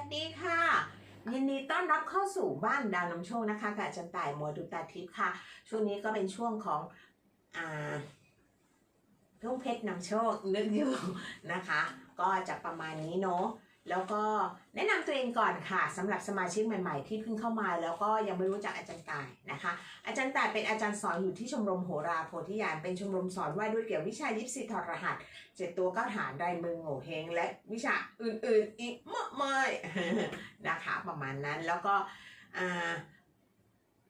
วัสดีค่ะ ยินดีต้อนรับเข้าสู่บ้านดาวนำโชคนะคะกับอาจันต่ายหมอดูตาทิพย์ค่ะ ช่วงนี้ก็เป็นช่วงของอ่าทุ่งเพชรนำโชคนึกอยู่นะคะ ก็จะประมาณนี้เนาะ แล้วก็แนะนำตัวเองก่อนค่ะสำหรับสมาชิกใหม่ ๆ ที่เพิ่งเข้ามาแล้วก็ยังไม่รู้จักอาจารย์ต่ายนะคะ อาจารย์ต่ายเป็นอาจารย์สอนอยู่ที่ชมรมโหราโพธิญาณเป็นชมรมสอนว่าด้วยเกี่ยววิชายิปซีทอรหัสเจ็ดตัวก้าฐานได้มือโง่เฮงและวิชาอื่นๆอีกมากมายนะคะประมาณนั้นแล้วก็อ่า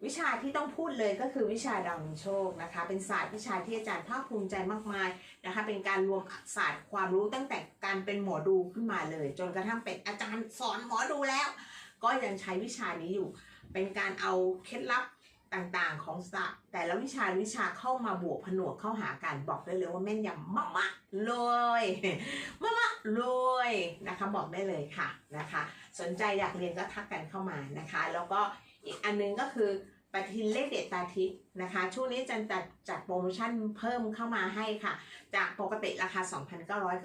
วิชาที่ต้องพูดเลยก็คือวิชาดาวน์โชคนะคะ เป็นศาสตร์วิชาที่อาจารย์ภาคภูมิใจมากมายนะคะ เป็นการรวมศาสตร์ความรู้ตั้งแต่การเป็นหมอดูขึ้นมาเลย จนกระทั่งเป็นอาจารย์สอนหมอดูแล้ว ก็ยังใช้วิชานี้อยู่ เป็นการเอาเคล็ดลับต่างๆ ของศาสตร์แต่ละวิชาวิชาเข้ามาบวกผนวกเข้าหากันบอกได้เลยว่าแม่นยำมากๆเลยมากๆเลยนะคะบอกได้เลยค่ะนะคะ สนใจอยากเรียนก็ทักกันเข้ามานะคะ แล้วก็อีกอันนึงก็คือ ปฏิทินเลขเด็ดตาทิพย์นะคะ ช่วงนี้จันจัดจัดโปรโมชั่นเพิ่มเข้ามาให้ค่ะ จากปกติราคา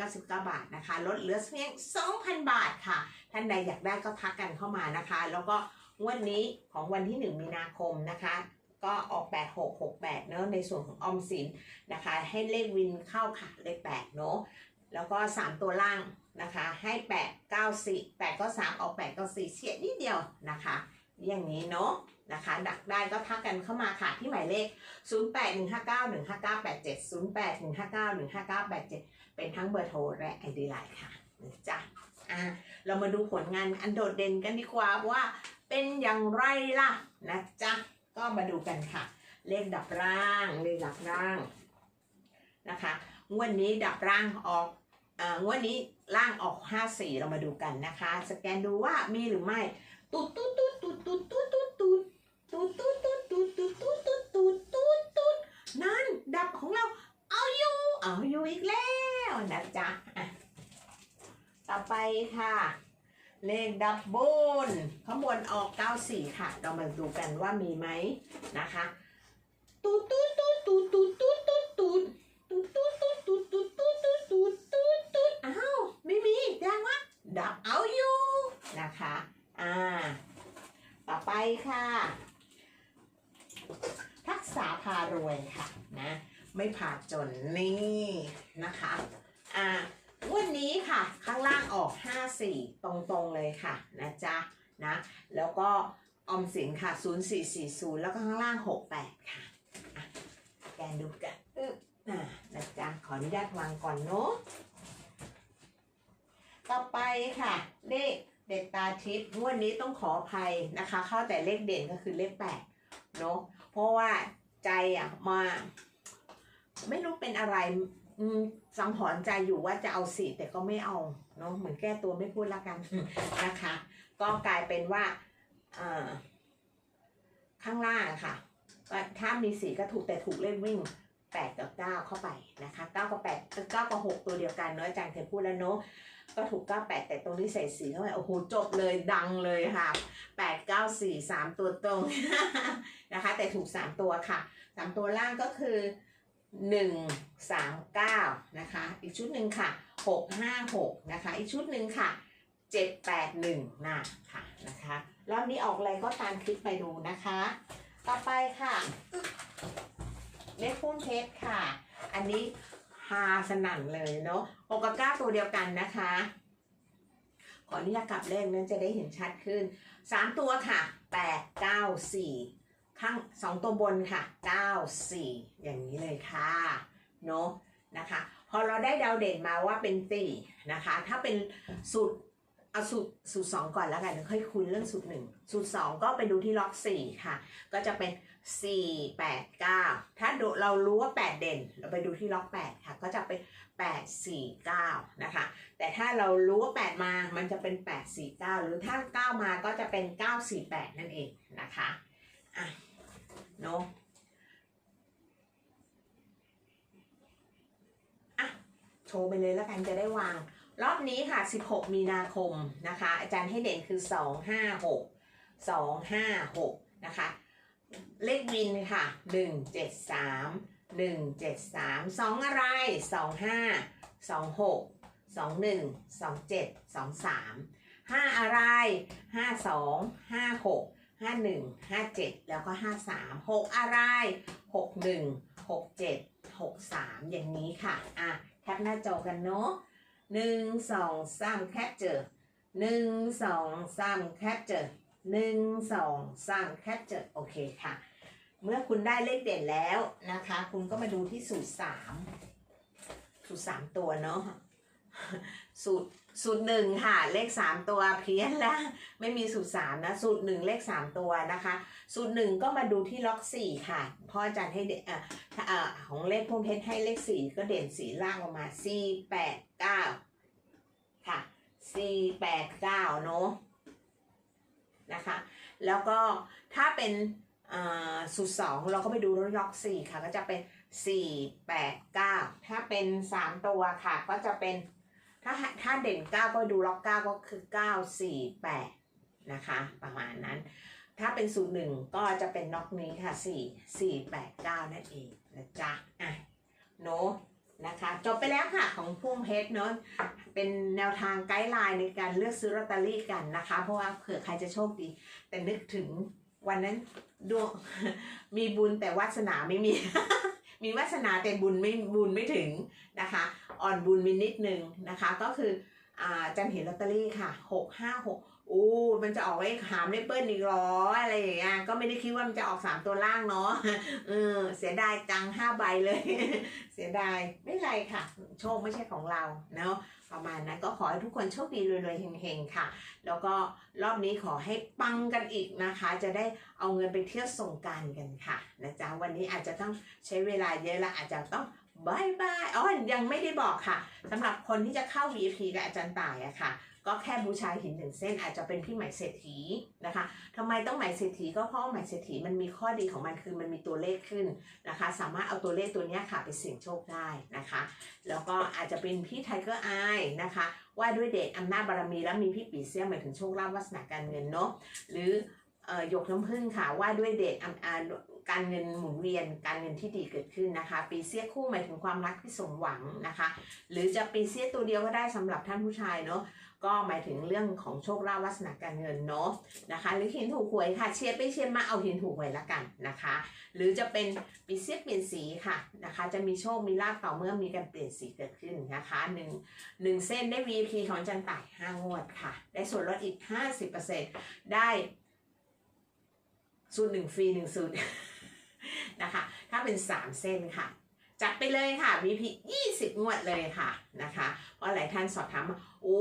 2,999 บาทนะคะ ลดเหลือเพียง 2,000 บาทค่ะ ท่านใดอยากได้ก็ทักกันเข้ามานะคะ แล้วก็งวันนี้ของวันที่ 1 มีนาคมนะคะ ก็ออก 8668 เนอะในส่วนของออมสินนะคะ ให้เลขวินเข้าค่ะ เลข8เนอะแล้วก็ 3 ตัวล่างนะคะ ให้ 8 9 4 8ก็3ออก 8 9 4 เฉียดนิดเดียวนะคะ อย่างนี้เนาะนะคะดักได้ก็ทักกันเข้ามาค่ะที่หมายเลข 0815915987 0815915987 เป็นทั้งเบอร์โทรและ ID ไลน์ค่ะจ๊ะอะเรามาดูผลงานอันโดดเด่นกันดีกว่าว่าเป็นอย่างไรล่ะนะจ๊ะก็มาดูกันค่ะ เลขดับร่างเลขดับร่างนะคะงวดนนี้ดับร่างออกอ่างวดนี้ร่างออก 54 เรามาดูกันนะคะ สแกนดูว่ามีหรือไม่ตุ๊ดตุ๊ดตุ๊ด ตุ๊ดตุ๊ดตุ๊ดตุ๊ดตุ๊ดตุ๊ดตุ๊ดตุ๊ดตุ๊ดตุ๊ดตุ๊ดตุ๊ดตุดตุดนั่นดับของเรา เอาอยู่เอาอยู่อีกแล้วนะจ๊ะต่อไปค่ะ เลขดับเบิลข้างบนออก 94 ค่ะ เรามาดูกันว่ามีไหมนะคะตุดตุ๊ดตุ๊ดตุ๊ดตุ๊ดตุ๊ด ไปค่ะ ทักษาพารวยค่ะนะไม่ผ่าจนนี่นะคะอ่าวันนี้ค่ะข้างล่างออก 54 ตรงๆเลยค่ะนะจ๊ะนะแล้วก็ออมสินค่ะ 0440 แล้วก็ข้างล่าง 68 ค่ะอะแกนดูกันอึ๊บอะนะจ๊ะขออนุญาตวางก่อนเนาะต่อไปค่ะ เลข เด็ดตาทิพย์งวดนี้ต้องขออภัยนะคะ เข้าแต่เลขเด่นก็คือเลข8เนาะเพราะว่าใจอะมา ไม่รู้เป็นอะไรสังหรณ์ใจอยู่ว่าจะเอาสีแต่ก็ไม่เอาเนาะเหมือนแก้ตัวไม่พูดละกันนะคะ ก็กลายเป็นว่าข้างล่างค่ะถ้ามีสีก็ถูกแต่ถูกเล่นวิ่งแปดกับเก้าเข้าไปนะคะเก้ากับแปดเก้ากับหกตัวเดียวกันเนาะอาจารย์เคยพูดแล้วเนาะ ก็ถูกเก้าแปดแต่ตรงนี้ใส่สีเข้าไปโอ้โหจบเลยดังเลยค่ะแปดเก้าสี่สามตัวตรง นะคะ แต่ถูกสามตัวค่ะสามตัวล่างก็คือหนึ่งสามเก้านะคะ อีกชุดหนึ่งค่ะหกห้าหกนะคะ อีกชุดหนึ่งค่ะเจ็ดแปดหนึ่งนะค่ะนะคะรอบนี้ออกอะไรก็ตามคลิปไปดูนะคะ ต่อไปค่ะเลขพุ่มเพชรค่ะ อันนี้าสนั่นเลยเนาะหกกับเก้าตัวเดียวกันนะคะ ขออนุญาตกลับเลขนั้นจะได้เห็นชัดขึ้นสามตัวค่ะแปดเก้าสี่ข้างสองตัวบนค่ะ9 4อย่างนี้เลยค่ะ เนาะนะคะพอเราได้ดาวเด่นมาว่าเป็นสี่นะคะ ถ้าเป็นสูตรเอาสูตรสูตรสองก่อนแล้วกันเดี๋ยวค่อยคุยเรื่องสูตรหนึ่งสูตรสองก็ไปดูที่ล็อกสี่ค่ะ ก็จะเป็น 4 8 9ถ้าดูเรารู้ว่า8เด่น เราไปดูที่ล็อก8ค่ะ ก็จะเป็น8 4 9นะคะ แต่ถ้าเรารู้ว่า8มา มันจะเป็น8 4 9หรือถ้า9มาก็จะเป็น9 4 8นั่นเองนะคะ อะเนาะอะ โชว์ไปเลยแล้วกันจะได้วาง รอบนี้ค่ะ 16 มีนาคมนะคะ อาจารย์ให้เด่นคือ 2 5 6 2 5 6 นะคะ เลขวินค่ะ1 7 3 1 7 3 2องอะไร2 5 2 6 2 1 2 7 2 3ห้าอะไรห้าสองห้าหกห้าหนึ่งห้าเจ็ดแล้วก็ห้าสามหกอะไรหกหนึ่งหกเจ็ดหกสามอย่างนี้ค่ะ อะ แคปหน้าจอกันเนาะหนึ่งสองสามแคปเจอหนึ่งสองสามแคปเจอ หนึ่งสองสามแคปเจอโอเคค่ะ เมื่อคุณได้เลขเด่นแล้วนะคะ คุณก็มาดูที่สูตรสามสูตรสามตัวเนาะสูตรสูตรหนึ่งค่ะ เลขสามตัวเพี้ยนแล้วไม่มีสูตรสามนะสูตรหนึ่งเลขสามตัวนะคะ สูตรหนึ่งก็มาดูที่ล็อกสี่ค่ะพ่ออาจารย์ให้เด่นอ่อ่าของเลขพุ่มเพชรให้เลขสี่ก็เด่นสีล่างออกมาสี่แปดเก้าค่ะสี่แปดเก้าเนาะ นะคะ แล้วก็ถ้าเป็นสูตรสองเราก็ไปดูล็อกสี่ค่ะ ก็จะเป็นสี่แปดเก้าถ้าเป็นสามตัวค่ะ ก็จะเป็นถ้าถ้าเด่น9ก็ดูล็อก9ก็คือ9 4 8นะคะ ประมาณนั้น ถ้าเป็นสูตรหนึ่งก็จะเป็นน็อกนี้ค่ะ4 4 8 9นั่นเองนะจ๊ะอะโน นะคะ จบไปแล้วค่ะของพุ่มเพชรเนาะเป็นแนวทางไกด์ไลน์ในการเลือกซื้อลอตเตอรี่กันนะคะ เพราะว่าเผื่อใครจะโชคดี แต่นึกถึงวันนั้นดวงมีบุญแต่วาสนาไม่มี มีวาสนาแต่บุญไม่บุญไม่ถึงนะคะ อ่อนบุญมีนิดนึงนะคะ ก็คือ จันเห็นลอตเตอรี่ค่ะหกห้าหกอู้มันจะออกไว้หามเลขเปิ้ลอีกเหรออะไรอย่างเงี้ยก็ไม่ได้คิดว่ามันจะออกสามตัวล่างเนาะเออเสียดายจังห้าใบเลย เสียดายไม่ไรค่ะ โชคไม่ใช่ของเราเนาะประมาณนั้นก็ขอให้ทุกคนโชคดีรวยๆเฮงๆค่ะ แล้วก็รอบนี้ขอให้ปังกันอีกนะคะ จะได้เอาเงินไปเที่ยวส่งการกันค่ะนะจ๊ะวันนี้อาจจะต้องใช้เวลาเยอะละอาจจะต้อง บายบายอ๋อยังไม่ได้บอกค่ะสำหรับคนที่จะเข้า VIP กับอาจารย์ต่ายอะค่ะ ก็แค่บูชาหินหนึ่งเส้นอาจจะเป็นพี่หมายเศรษฐีนะคะทำไมต้องหมายเศรษฐีก็เพราะว่าไหมเศรษฐีมันมีข้อดีของมันคือมันมีตัวเลขขึ้นนะคะ สามารถเอาตัวเลขตัวนี้ค่ะไปเสี่ยงโชคได้นะคะ แล้วก็อาจจะเป็นพี่ไทเกอร์ไอนะคะว่าด้วยเดชอำนาจบารมีแล้วมีพี่ปีเสี้ยหมายถึงโชคลาภวาสนาการเงินเนาะหรือเออหยกน้ำผึ้งค่ะว่าด้วยเดชอำอา การเงินหมุนเวียน การเงินที่ดีเกิดขึ้นนะคะ ปีเสี้ยคู่หมายถึงความรักที่สมหวังนะคะ หรือจะปีเสี้ยตัวเดียวก็ได้สำหรับท่านผู้ชายเนาะก็หมายถึงเรื่องของโชคลาภวาสนาการเงินเนาะนะคะ หรือหินถูกหวยค่ะเชียร์ไปเชียร์มาเอาหินถูกหวยละกันนะคะ หรือจะเป็นปีเสี้ยเปลี่ยนสีค่ะนะคะ จะมีโชคมีลาภต่อเมื่อมีการเปลี่ยนสีเกิดขึ้นนะคะหนึ่งหนึ่งเส้นได้ VIP ของจันต่ายห้างวดค่ะ ได้ส่วนลดอีก 50%ได้สูตรหนึ่งฟรีหนึ่งสูตร นะคะ ถ้าเป็น 3 เส้นค่ะ จัดไปเลยค่ะ VP 20 งวดเลยค่ะนะคะ เพราะหลายท่านสอบถามมาโอ้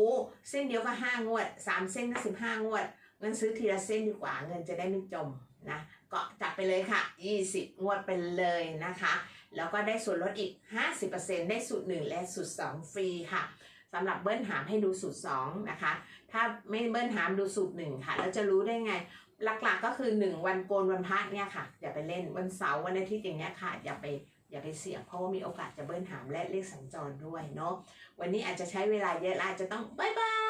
เส้นเดียวก็ 5 งวด 3 เส้นก็ 15 งวด เงินซื้อทีละเส้นดีกว่าเงินจะได้ไม่จมนะก็จัดไปเลยค่ะ 20 งวดไปเลยนะคะ แล้วก็ได้ส่วนลดอีก 50%ได้สูตร 1 และสูตร 2 ฟรีค่ะ สำหรับเบิ้ลหามให้ดูสูตร2นะคะ ถ้าไม่เบิ้ลหามดูสูตร1ค่ะแล้วจะรู้ได้ไง หลักๆก็คือ 1 วันโกนวันพระเนี่ยค่ะ อย่าไปเล่นวันเสาร์วันอาทิตย์อย่างเงี้ยค่ะ อย่าไปอย่าไปเสี่ยงเพราะว่ามีโอกาสจะเบิ้ลหามและเลขสัญจรด้วยเนาะวันนี้อาจจะใช้เวลาเยอะอาจจะต้องบายบาย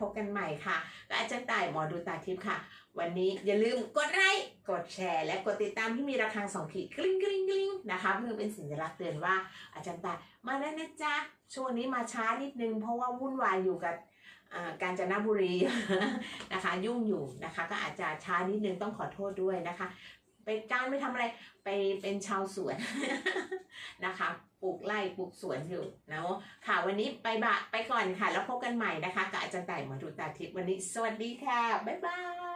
พบกันใหม่ค่ะและอาจารย์ต่ายหมอดูตาทิพย์ค่ะ วันนี้อย่าลืมกดไลค์กดแชร์ และกดติดตามที่มีระฆังสองขีดกริ๊งกริ๊งกริ๊งนะคะเพื่อเป็นสัญลักษณ์เตือนว่าอาจารย์ตายมาแล้วนะจ๊ะช่วงนี้มาช้านิดนึงเพราะว่าวุ่นวายอยู่กับกาญจนบุรีนะคะ ยุ่งอยู่นะคะ ก็อาจจะช้านิดนึงต้องขอโทษด้วยนะคะ ไปการไม่ทำอะไรไปเป็นชาวสวนนะคะปลูกไร่ปลูกสวนอยู่นะค่ะวันนี้ไปบะไปก่อนค่ะ แล้วพบกันใหม่นะคะกับอาจารย์ไต่หมอดูตาทิพย์วันนี้ สวัสดีค่ะ บ๊ายบาย